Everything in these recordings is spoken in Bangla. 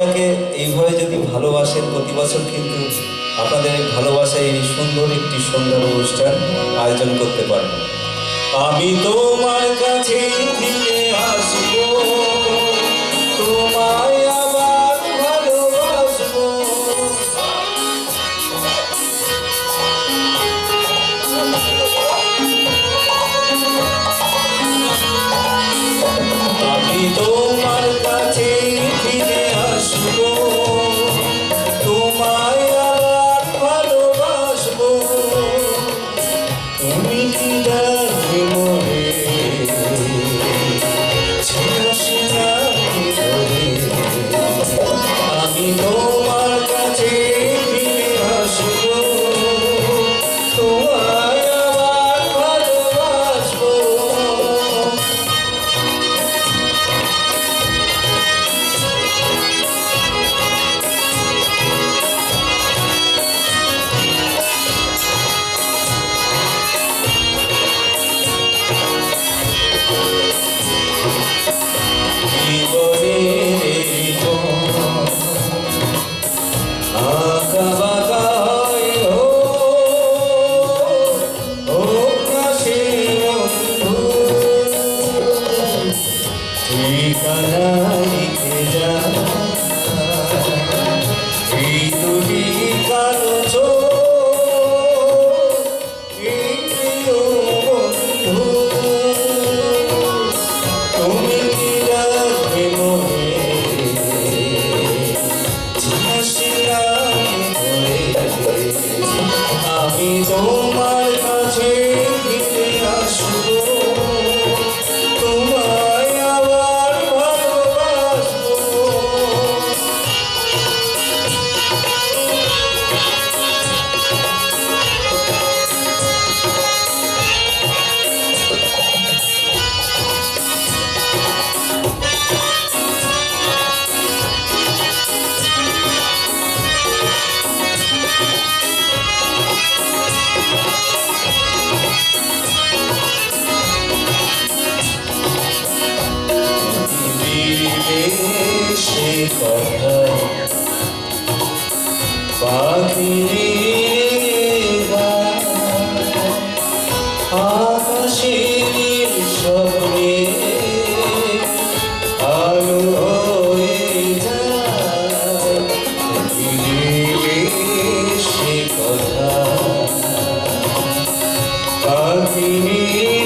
আপনাকে এইভাবে যদি ভালোবাসেন, প্রতি বছর কিন্তু আপনাদের এই ভালোবাসায় এই সুন্দর একটি সুন্দর অনুষ্ঠান আয়োজন করতে পারেন। আমি তোমার কাছে ফিরে আসব। সে কথা। পাখিরে আকাশের স্বপ্নে আলো হয়ে যায়। সে কথা। পাখিরে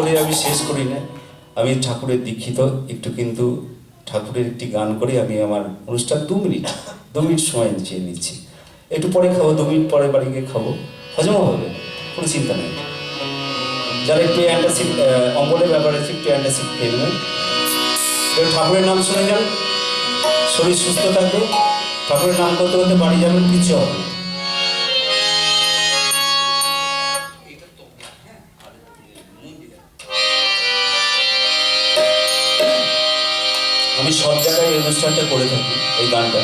করে আমি শেষ করি না। আমি ঠাকুরের দীক্ষিত, একটু কিন্তু ঠাকুরের একটি গান করে আমি আমার অনুষ্ঠান দু মিনিট দু মিনিট সময় চেয়ে নিচ্ছি। একটু পরে খাব, দু মিনিট পরে বাড়ি গিয়ে খাব। হজমও হবে, কোনো চিন্তা নেই। যারা একটু অ্যান্টাসিড অম্বলের ব্যাপারে আছে, একটু অ্যান্টাসিড খেয়ে নেবেন। ঠাকুরের নাম শুনে যান। শরীর সুস্থ থাকবে। ঠাকুরের নাম করতে করতে বাড়ি যাবেন, কিছু হবে অনুষ্ঠানটা করে থাকি এই গানটা।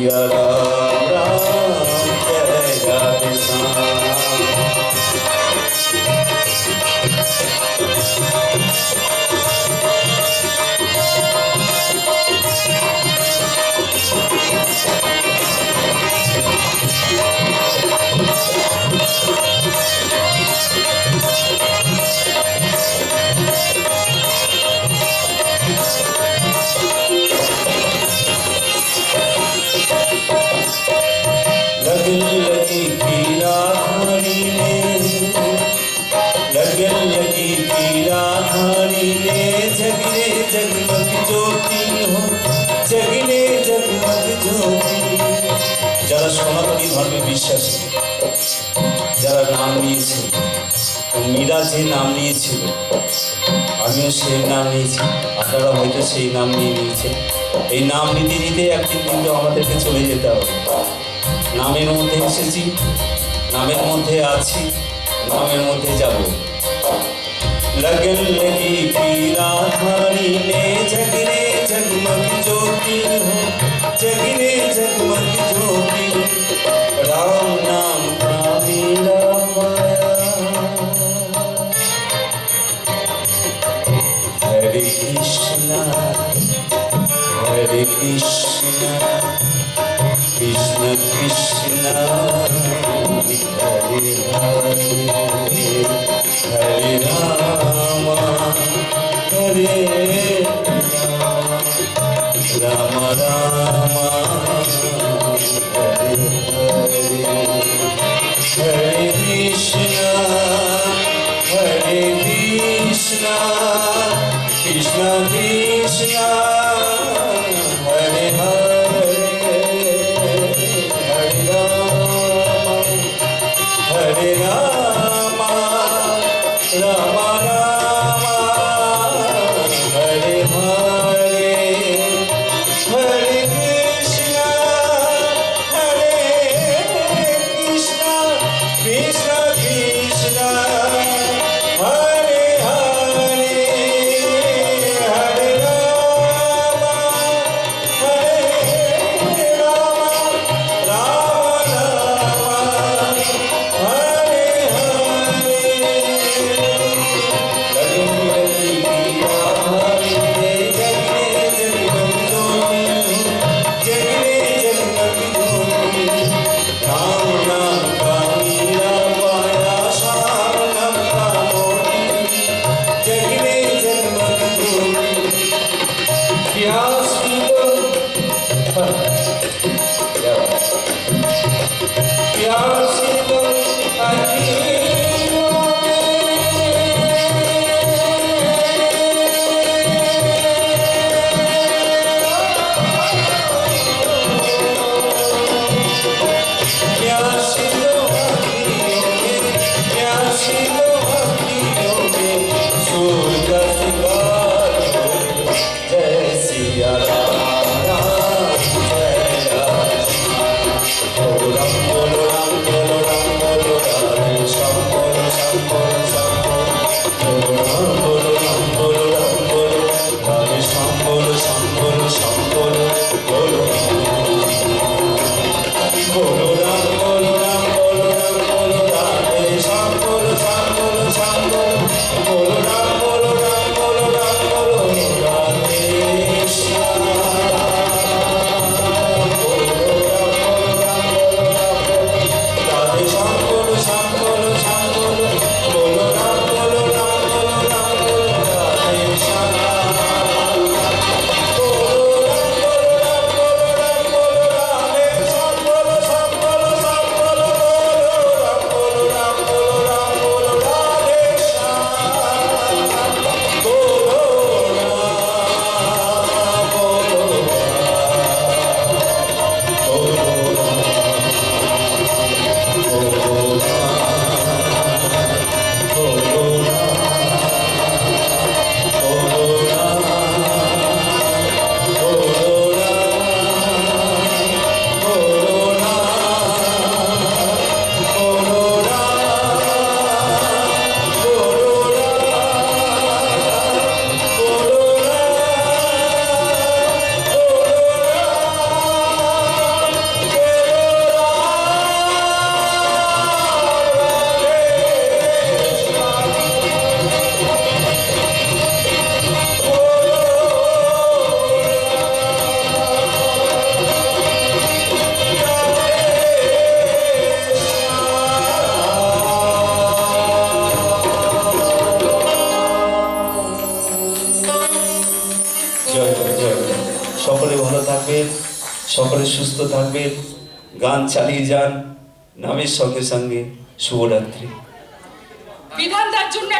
Yeah. ধর্মে বিশ্বাসী। যারা নাম নিয়েছিল মীরা যে নাম নিয়েছিল, আমিও সেই নাম নিয়েছি। আপনারা হয়তো সেই নাম নিয়ে নিয়েছেন। এই নাম নিতে নিতে একদিন কিন্তু আমাদেরকে চলে যেতে হবে। নামের মধ্যে এসেছি, নামের মধ্যে আছি, নামের মধ্যে যাব। লগন লগি পীরা Yeah. সকলে সুস্থ থাকবেন গান চালিয়ে যান নামের সঙ্গে সঙ্গে শুভরাত্রি। বিধানদার জন্য